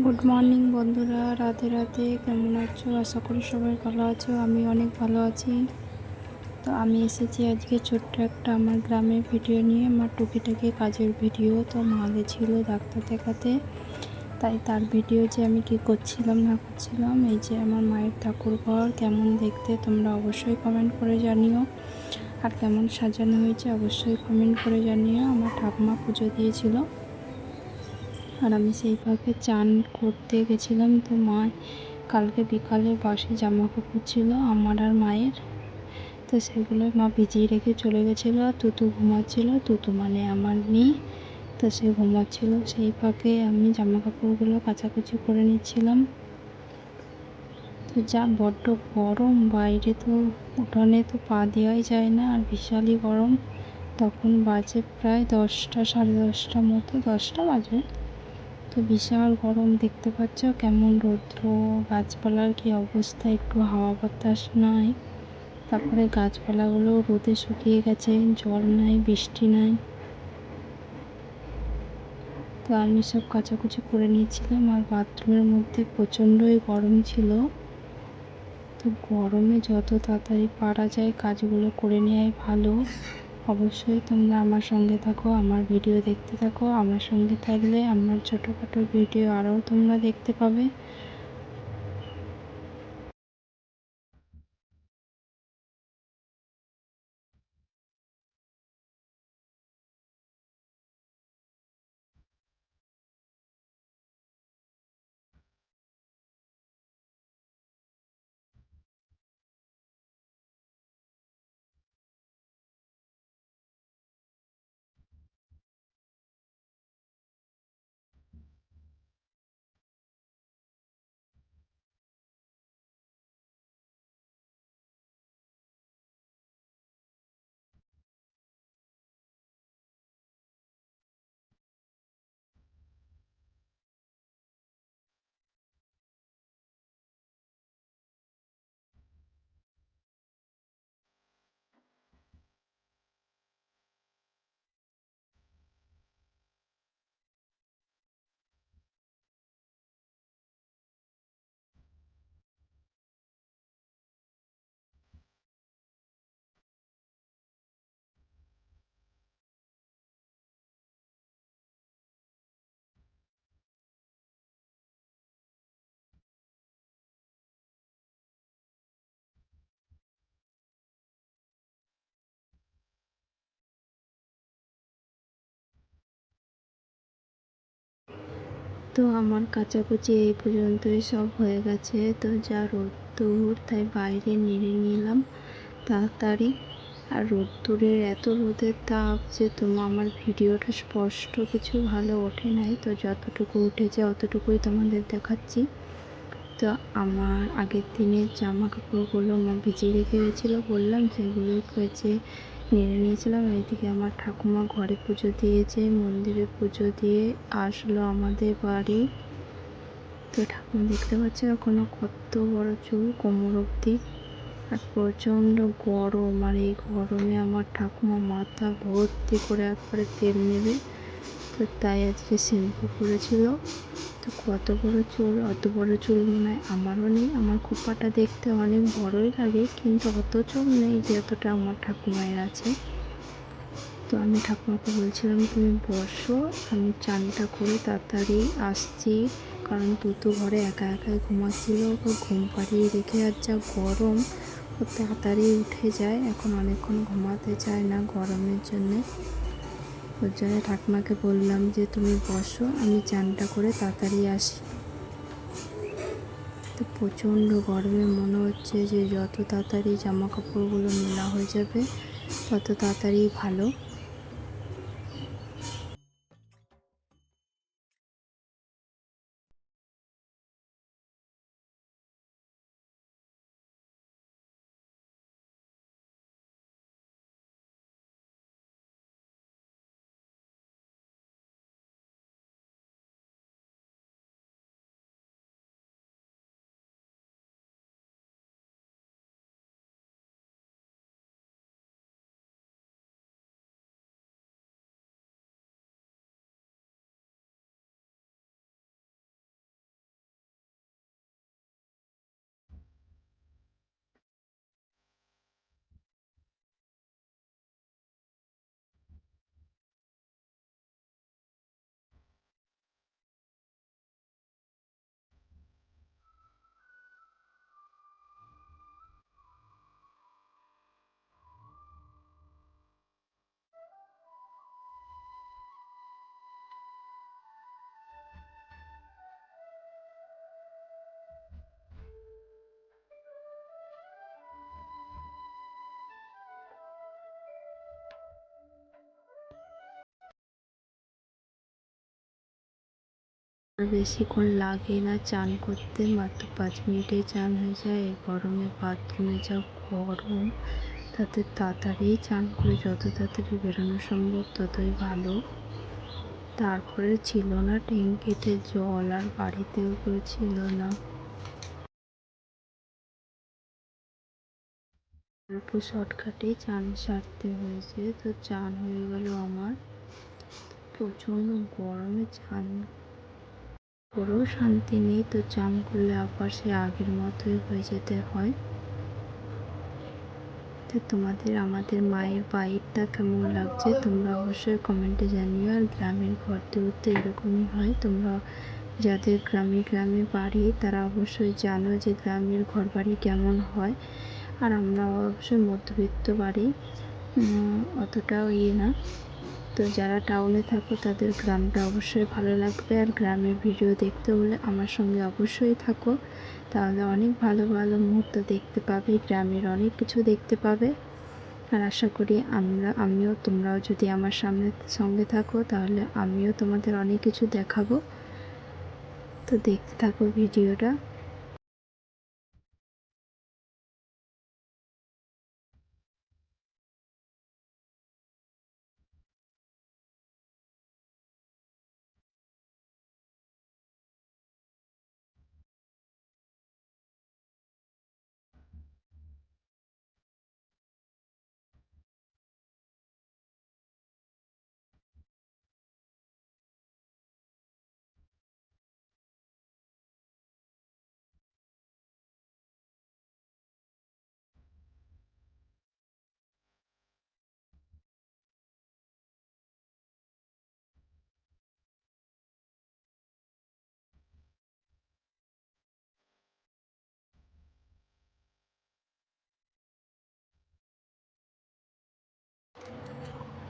Good morning বন্ধুরা। রাতে রাতে কেমন আছো? আশা করি সবাই ভালো আছো। আমি অনেক ভালো আছি। তো আমি এসেছি আজকে ছোট্ট একটা আমার গ্রামের ভিডিও নিয়ে, আমার টুকিটাকি কাজের ভিডিও। তো মা ছিল ডাক্তার দেখাতে। তাই তার ভিডিও যে আমি কি করছিলাম, না করছিলাম, এই যে আমার মায়ের ঠাকুর ঘর, কেমন দেখতে তোমরা অবশ্যই কমেন্ট করে জানিও। আর কেমন সাজানো হয়েছে, অবশ্যই কমেন্ট করে জানিও। আমার ঠাকুমা পুজো দিয়েছিল। আর আমি সেইভাবে চান করতে গেছিলাম। তো মা কালকে বিকালে বাসে জামা কাপড় ছিল আমার আর মায়ের। তো সেগুলো মা ভিজিয়ে রেখে চলে গেছিল। আর তুতু ঘুমাচ্ছিল, তুতু মানে আমার মেয়ে। তো সে ঘুমাচ্ছিল। সেই ফাঁকে আমি জামা কাপড়গুলো কাচাকুচি করে নিচ্ছিলাম। তো যা বড্ড গরম, বাইরে তো উঠোনে তো পা দেওয়াই যায় না আর বিশালই গরম। তখন বাজে প্রায় দশটা, সাড়ে দশটা মতো, দশটা বাজে। তো বিশাল গরম দেখতে পাচ্ছ? কেমন রৌদ্র? গাছপালার কি অবস্থা? একটু হাওয়া বাতাস নাই? তারপরে গাছপালাগুলো রোদে শুকিয়ে গেছে, জল নাই, বৃষ্টি নাই। তো আমি সব কাচাকুচি করে নিয়েছিলাম আর বাথরুমের মধ্যে প্রচণ্ডই গরম ছিল। তো গরমে যত তাড়াতাড়ি পারা যায়, কাজগুলো করে নেওয়াই ভালো। অবশ্যই তোমরা আমার সঙ্গে থাকো, আমার ভিডিও দেখতে থাকো। আমার সঙ্গে থাকলে আমার ছোটোখাটো ভিডিও আরও তোমরা দেখতে পাবে। তো আমার কাচাকুচি এই পর্যন্তই সব হয়ে গেছে। তো যা রোদ্দুর, তাই বাইরে নেড়ে নিলাম তাড়াতাড়ি। আর রোদ্দুরের এত রোদের তাপ যে তোমার আমার ভিডিওটা স্পষ্ট কিছু ভালো ওঠে নাই। তো যতটুকু উঠেছে অতটুকুই তোমাদের দেখাচ্ছি। তো আমার আগের দিনের জামা কাপড়গুলো মা ভিজিয়ে রেখে গেছিল, বললাম সেগুলোই হয়েছে নেড়ে নিয়েছিলাম। এইদিকে আমার ঠাকুমা ঘরে পুজো দিয়েছে, মন্দিরে পুজো দিয়ে আসলো আমাদের বাড়ি। তো ঠাকুমা দেখতে পাচ্ছে এখনও কত বড় চুল, কোমর অব্দি আর প্রচণ্ড গরম, আর এই গরমে আমার ঠাকুমা মাথা ভর্তি করে একবারে তেল নেবে। তো তাই আজকে শ্যাম্পু করেছিল। তো কত বড় চুল, অত বড় চুল মনে হয় আমারও নেই। আমার খোপাটা দেখতে অনেক বড়ই লাগে, কিন্তু অত চুল নেই যতটা আমার ঠাকুমায়ের আছে। তো আমি ঠাকুমাকে বলছিলাম, তুমি বসো, আমি চানটা করে তাড়াতাড়ি আসছি। কারণ তুতু ঘরে একা একাই ঘুমাচ্ছিল, ওকে ঘুম পাড়িয়ে রেখে আর যা গরম, ও তাড়াতাড়ি উঠে যায়। এখন অনেকক্ষণ ঘুমাতে চায় না গরমের জন্যে। ওর জন্য ঠাকুমাকে বললাম যে, তুমি বসো, আমি চানটা করে তাড়াতাড়ি আসি। তো প্রচণ্ড গরমে মনে হচ্ছে যে, যত তাড়াতাড়ি জামা কাপড়গুলো মেলা হয়ে যাবে, তত তাড়াতাড়ি ভালো। বেশিক্ষণ লাগে না, চান করতে। মাত্র পাঁচ মিনিটে চান হয়ে যায়। এই গরমে বাথরুমে যা গরম, তাতে তাড়াতাড়ি চান করে যত তাড়াতাড়ি বেরোনো সম্ভব ততই ভালো। তারপরে ছিল না ট্যাঙ্কিতে জল, আর বাড়িতেও কেউ ছিল না। অল্প শর্টকাটেই চান সারতে হয়েছে। তো চান হয়ে গেল আমার। প্রচণ্ড গরমে চান করেও শান্তি নেই, তো চান করলে আবার সে আগের মতোই হয়ে যেতে হয়। তো তোমাদের, আমাদের মায়ের বাইরটা কেমন লাগছে? তোমরা অবশ্যই কমেন্টে জানিও। আর গ্রামের ঘর তো এরকমই হয়। তোমরা যাদের গ্রামে গ্রামে বাড়ি, তারা অবশ্যই জানো যে গ্রামের ঘর বাড়ি কেমন হয়। আর আমরা অবশ্যই মধ্যবিত্ত বাড়ি অতটাও ইয়ে না। তো যারা টাউনে থাকো, তাদের গ্রামটা অবশ্যই ভালো লাগবে। আর গ্রামের ভিডিও দেখতে হলে আমার সঙ্গে অবশ্যই থাকো। তাহলে অনেক ভালো ভালো মুহূর্ত দেখতে পাবে, গ্রামের অনেক কিছু দেখতে পাবে। আর আশা করি আমরা, আমিও, তোমরাও যদি আমার সামনে, সঙ্গে থাকো, তাহলে আমিও তোমাদের অনেক কিছু দেখাবো। তো দেখতে থাকো ভিডিওটা।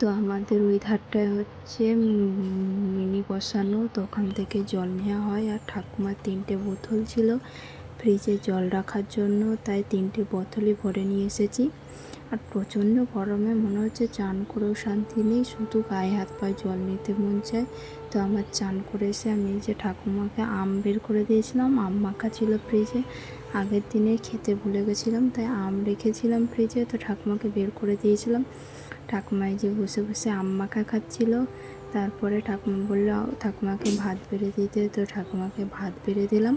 তো আমাদের ওই ধারটায় হচ্ছে মিনি বসানো। তো ওখান থেকে জল নেওয়া হয়। আর ঠাকুমার তিনটে বোতল ছিল ফ্রিজে জল রাখার জন্য, তাই তিনটে বোতলই ভরে নিয়ে এসেছি। আর প্রচণ্ড গরমে মনে হচ্ছে চান করেও শান্তি নেই, শুধু গায়ে হাত পায়ে জল নিতে মন চায়। তো আমার চান করে এসে আমি যে ঠাকুমাকে আম বের করে দিয়েছিলাম, আম মাখা ছিল ফ্রিজে। আগের দিনে খেতে ভুলে গেছিলাম, তাই আম রেখেছিলাম ফ্রিজে, তো ঠাকুমাকে বের করে দিয়েছিলাম। ঠাকুমাই যে বসে বসে আম মাখা খাচ্ছিল, তারপরে ঠাকুমা বলল ঠাকুমাকে ভাত বেড়ে দিতে, তো ঠাকুমাকে ভাত বেড়ে দিলাম।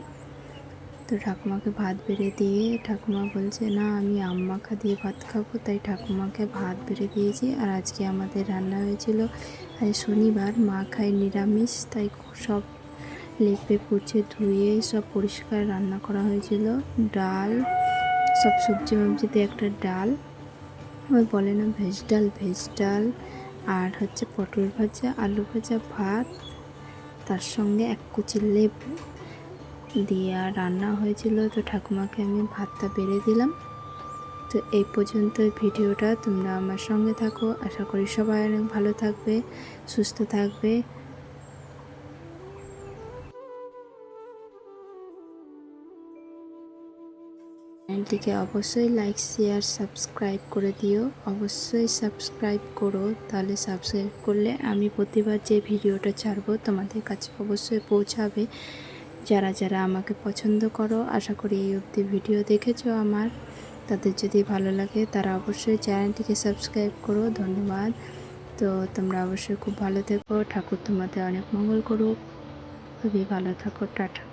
তো ঠাকুমাকে ভাত বেড়ে দিয়ে ঠাকুমা বলছে, না, আমি আম মাখা দিয়ে ভাত খাব। তাই ঠাকুমাকে ভাত বেড়ে দিয়েছি। আর আজকে আমাদের রান্না হয়েছিল, আজ শনিবার, মা খায় নিরামিষ, তাই সব লেপে পুছে ধুয়ে সব পরিষ্কার রান্না করা হয়েছিল। ডাল, সব সবজি মবজিতে একটা ডাল ওই বলে না ভেজ ডাল ভেজ ডাল। আর হচ্ছে পটল ভাজা, আলু ভাজা, ভাত। তার সঙ্গে এক কুচি লেবু। দিয়ে রান্না হয়েছিল। তো ঠাকুমাকে আমি ভাতটা বেড়ে দিলাম। তো এই পর্যন্ত ভিডিওটা। তোমরা আমার সঙ্গে থাকো। আশা করি সবাই অনেক ভালো থাকবে, সুস্থ থাকবে। চ্যানেলটিকে অবশ্যই লাইক, শেয়ার, সাবস্ক্রাইব করে দিও। অবশ্যই সাবস্ক্রাইব করো, তাহলে সাবস্ক্রাইব করলে আমি প্রতিবার যে ভিডিওটা ছাড়বো তোমাদের কাছে অবশ্যই পৌঁছাবে। যারা যারা আমাকে পছন্দ করো, আশা করি এই অবধি ভিডিও দেখেছ আমার। তাদের যদি ভালো লাগে তারা অবশ্যই চ্যানেলটিকে সাবস্ক্রাইব করো, ধন্যবাদ। তো তোমরা অবশ্যই খুব ভালো থেকো, ঠাকুর তোমাদের অনেক মঙ্গল করুক। খুবই ভালো থাকো, টাটা।